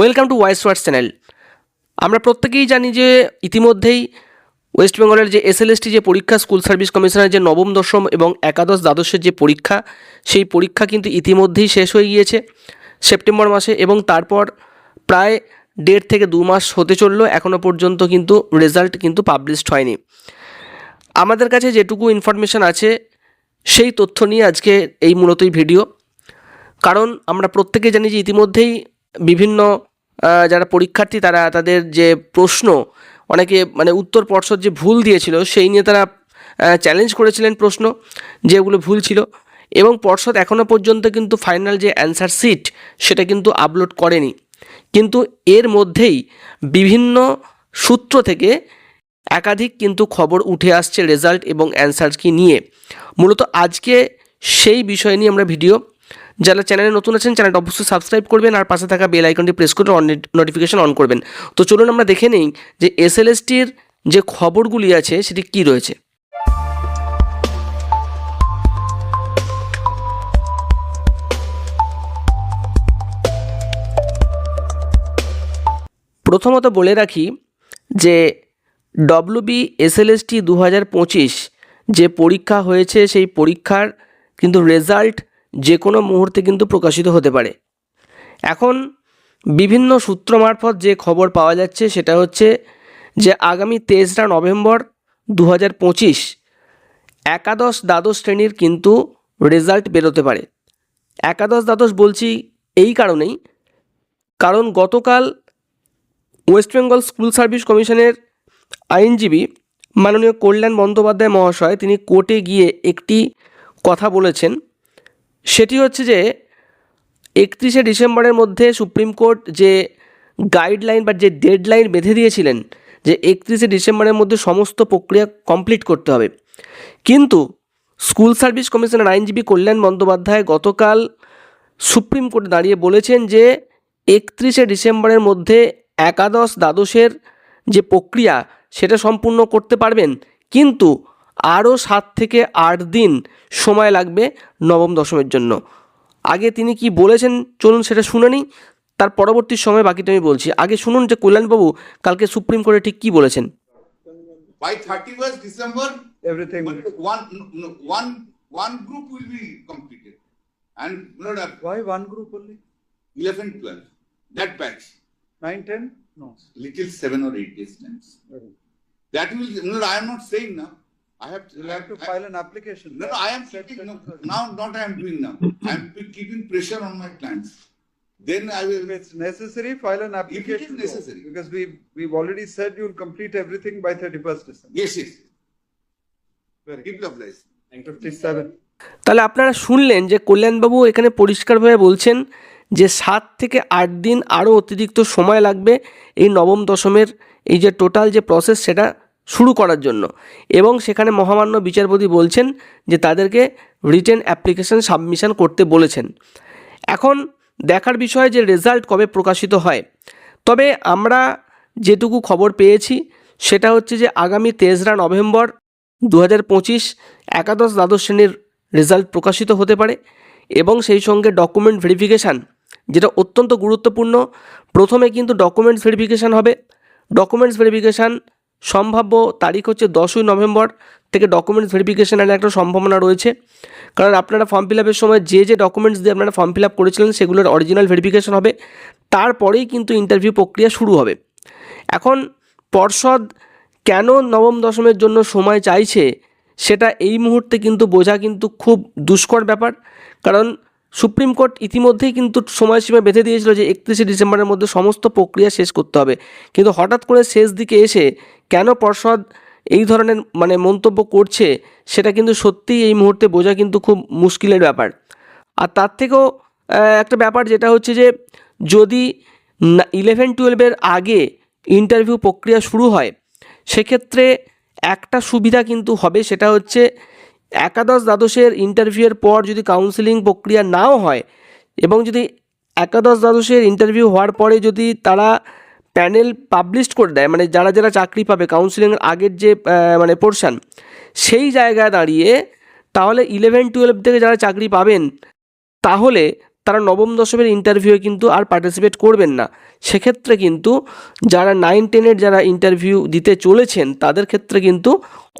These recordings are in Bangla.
Welcome to wise words channel আমরা প্রত্যেকেই জানি যে ইতিমধ্যেই ওয়েস্ট বেঙ্গলের যে এসএলএসটি যে পরীক্ষা স্কুল সার্ভিস কমিশনের যে নবম, দশম এবং একাদশ দ্বাদশের যে পরীক্ষা, সেই পরীক্ষা কিন্তু ইতিমধ্যেই শেষ হয়ে গিয়েছে সেপ্টেম্বর মাসে এবং তারপর প্রায় দেড় থেকে দু মাস হতে চলল। এখনও পর্যন্ত কিন্তু রেজাল্ট কিন্তু পাবলিশড হয়নি। আমাদের কাছে যেটুকু ইনফরমেশান আছে, সেই তথ্য নিয়ে আজকে এই মূলতই ভিডিও কারণ আমরা প্রত্যেকে জানি যে ইতিমধ্যেই বিভিন্ন যারা পরীক্ষার্থী, তারা তাদের যে প্রশ্ন, অনেকে মানে উত্তর পর্ষদ যে ভুল দিয়েছিল, সেই নিয়ে তারা চ্যালেঞ্জ করেছিলেন প্রশ্ন, যেগুলো ভুল ছিল। এবং পর্ষদ এখনও পর্যন্ত কিন্তু ফাইনাল যে অ্যান্সার সিট সেটা কিন্তু আপলোড করেনি। কিন্তু এর মধ্যেই বিভিন্ন সূত্র থেকে একাধিক কিন্তু খবর উঠে আসছে রেজাল্ট এবং অ্যান্সার কি নিয়ে। মূলত আজকে সেই বিষয় নিয়ে আমরা ভিডিও যারা চ্যানেলে নতুন আছেন, চ্যানেলটা অবশ্যই সাবস্ক্রাইব করবেন আর পাশে থাকা বেল আইকনটি প্রেস করে অন নোটিফিকেশন অন করবেন। তো চলুন আমরা দেখে নিই যে এসএলএসটির যে খবরগুলি আছে, সেটি কী রয়েছে। প্রথমত বলে রাখি যে ডব্লিউবি এসএলএসটি দু হাজার পঁচিশ যে পরীক্ষা হয়েছে, সেই পরীক্ষার কিন্তু রেজাল্ট যে কোনো মুহূর্তে কিন্তু প্রকাশিত হতে পারে। এখন বিভিন্ন সূত্র মারফত যে খবর পাওয়া যাচ্ছে সেটা হচ্ছে যে আগামী তেসরা নভেম্বর দু হাজার পঁচিশ একাদশ দ্বাদশ শ্রেণির কিন্তু রেজাল্ট বেরোতে পারে। একাদশ দ্বাদশ বলছি এই কারণেই, কারণ গতকাল ওয়েস্ট বেঙ্গল স্কুল সার্ভিস কমিশনের আইনজীবী মাননীয় কল্যাণ বন্দ্যোপাধ্যায় মহাশয় তিনি কোর্টে গিয়ে একটি কথা বলেছেন। সেটি হচ্ছে যে একত্রিশে ডিসেম্বরের মধ্যে সুপ্রিম কোর্ট যে গাইডলাইন বা যে ডেডলাইন বেঁধে দিয়েছিলেন যে একত্রিশে ডিসেম্বরের মধ্যে সমস্ত প্রক্রিয়া কমপ্লিট করতে হবে। কিন্তু স্কুল সার্ভিস কমিশনের আইনজীবী কল্যাণ বন্দ্যোপাধ্যায় গতকাল সুপ্রিম কোর্টে দাঁড়িয়ে বলেছেন যে একত্রিশে ডিসেম্বরের মধ্যে একাদশ দ্বাদশের যে প্রক্রিয়া সেটা সম্পূর্ণ করতে পারবেন। কিন্তু আরও সাত থেকে আট দিন সময় লাগবে নবম দশমের জন্য আগে তিনি কি বলেছেন চলুন সেটা শুনে নিই তার পরবর্তী সময় বাকিটা আমি বলছি আগে শুনুন যে কল্যাণবাবু কালকে সুপ্রিম কোর্টে ঠিক কী বলেছেন By thirty-first December, everything. one, one, one group will be completed. And not a Why one group only? eleven, twelve, that batch, Nine, ten? No. little seven or eight days times. That will, no, I am not saying now. I have. to, You'll have to I- file an application. No, no, I am keeping, no, now, not I am doing now. I am keeping pressure on my clients. Then I will. If it's necessary, file an application. though, necessary. Because we, we've already said you'll complete everything by thirty-first December. Yes, yes, Very keep the place. Fifty-seven. তাহলে আপনারা শুনলেন যে কল্যাণবাবু এখানে পরিষ্কারভাবে বলছেন যে সাত থেকে আট দিন আরও অতিরিক্ত সময় লাগবে এই নবম দশমের এই যে টোটাল যে প্রসেস সেটা শুরু করার জন্য। এবং সেখানে মহামান্য বিচারপতি বলছেন যে তাদেরকে রিটেন অ্যাপ্লিকেশন সাবমিশন করতে বলেছেন। এখন দেখার বিষয় যে রেজাল্ট কবে প্রকাশিত হয়। তবে আমরা যেটুকু খবর পেয়েছি, সেটা হচ্ছে যে আগামী তেসরা নভেম্বর দু হাজার পঁচিশ একাদশ দ্বাদশ শ্রেণির রেজাল্ট প্রকাশিত হতে পারে এবং সেই সঙ্গে ডকুমেন্ট ভেরিফিকেশান যেটা অত্যন্ত গুরুত্বপূর্ণ। প্রথমে কিন্তু ডকুমেন্টস ভেরিফিকেশান হবে। ডকুমেন্টস ভেরিফিকেশান সম্ভাব্য তারিখ হচ্ছে দশই নভেম্বর থেকে ডকুমেন্টস ভেরিফিকেশানের একটা সম্ভাবনা রয়েছে। কারণ আপনারা ফর্ম ফিল আপের সময় যে যে ডকুমেন্টস দিয়ে আপনারা ফর্ম ফিল আপ করেছিলেন, সেগুলোর অরিজিনাল ভেরিফিকেশান হবে। তারপরেই কিন্তু ইন্টারভিউ প্রক্রিয়া শুরু হবে। এখন পর্ষদ কেন নবম দশমের জন্য সময় চাইছে, সেটা এই মুহূর্তে কিন্তু বোঝা কিন্তু খুব দুষ্কর ব্যাপার। কারণ সুপ্রিম কোর্ট ইতিমধ্যেই কিন্তু সময়সীমা বেঁধে দিয়েছিল যে একত্রিশে ডিসেম্বরের মধ্যে সমস্ত প্রক্রিয়া শেষ করতে হবে। কিন্তু হঠাৎ করে শেষ দিকে এসে কেন পর্ষদ এই ধরনের মানে মন্তব্য করছে, সেটা কিন্তু সত্যিই এই মুহূর্তে বোঝা কিন্তু খুব মুশকিলের ব্যাপার। আর তার থেকেও একটা ব্যাপার যেটা হচ্ছে যে, যদি ইলেভেন টুয়েলভের আগে ইন্টারভিউ প্রক্রিয়া শুরু হয়, সেক্ষেত্রে একটা সুবিধা কিন্তু হবে, সেটা হচ্ছে একাদশ দ্বাদশের ইন্টারভিউয়ের পর যদি কাউন্সিলিং প্রক্রিয়া নাও হয় এবং যদি একাদশ দ্বাদশের ইন্টারভিউ হওয়ার পরে যদি তারা প্যানেল পাবলিশ করে দেয় মানে যারা যারা চাকরি পাবে কাউন্সিলিংয়ের আগের যে মানে পোর্শান সেই জায়গায় দাঁড়িয়ে তাহলে ইলেভেন টুয়েলভ থেকে যারা চাকরি পাবেন, তাহলে তারা নবম দশমের ইন্টারভিউয়ে কিন্তু আর পার্টিসিপেট করবেন না। সেক্ষেত্রে কিন্তু যারা নাইন টেনের যারা ইন্টারভিউ দিতে চলেছেন, তাদের ক্ষেত্রে কিন্তু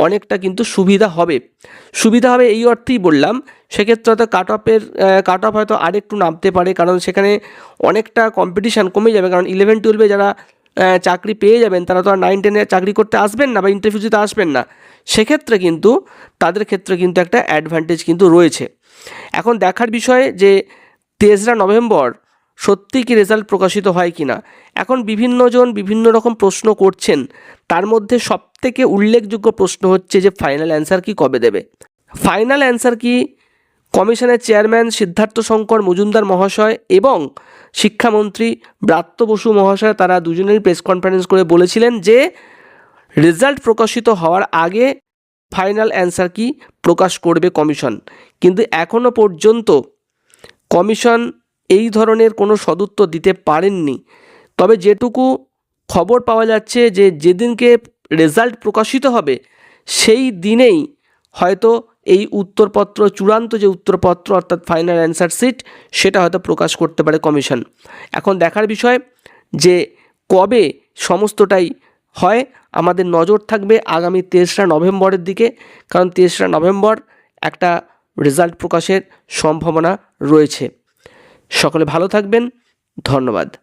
অনেকটা কিন্তু সুবিধা হবে। সুবিধা হবে এই অর্থেই বললাম, সেক্ষেত্রে হয়তো কাট অফের কাট অফ হয়তো আরেকটু নামতে পারে, কারণ সেখানে অনেকটা কম্পিটিশান কমে যাবে, কারণ ইলেভেন টুয়েলভে যারা চাকরি পেয়ে যাবেন, তারা তো আর নাইন টেনে চাকরি করতে আসবেন না বা ইন্টারভিউ দিতে আসবেন না। সেক্ষেত্রে কিন্তু তাদের ক্ষেত্রে কিন্তু একটা অ্যাডভান্টেজ কিন্তু রয়েছে। এখন দেখার বিষয় যে তেসরা নভেম্বর সত্যিই কি রেজাল্ট প্রকাশিত হয় কি না এখন বিভিন্নজন বিভিন্ন রকম প্রশ্ন করছেন। তার মধ্যে সবথেকে উল্লেখযোগ্য প্রশ্ন হচ্ছে যে ফাইনাল অ্যান্সার কি কবে দেবে? ফাইনাল অ্যান্সার কি কমিশনের চেয়ারম্যান সিদ্ধার্থ শঙ্কর মজুমদার মহাশয় এবং শিক্ষামন্ত্রী ব্রাত্য বসু মহাশয়, তারা দুজনেরই প্রেস কনফারেন্স করে বলেছিলেন যে রেজাল্ট প্রকাশিত হওয়ার আগে ফাইনাল অ্যান্সার কি প্রকাশ করবে কমিশন। কিন্তু এখনও পর্যন্ত কমিশন এই ধরনের কোনো সদুত্তর দিতে পারেননি। তবে যেটুকু খবর পাওয়া যাচ্ছে যে যেদিনকে রেজাল্ট প্রকাশিত হবে, সেই দিনেই হয়তো এই উত্তরপত্র, চূড়ান্ত যে উত্তরপত্র, অর্থাৎ ফাইনাল অ্যান্সার সিট সেটা হয়তো প্রকাশ করতে পারে কমিশন। এখন দেখার বিষয় যে কবে সমস্তটাই হয়, আমাদের নজর থাকবে আগামী তেসরা নভেম্বরের দিকে। কারণ তেসরা নভেম্বর একটা রেজাল্ট প্রকাশের সম্ভাবনা রয়েছে। সকলে ভালো থাকবেন। ধন্যবাদ।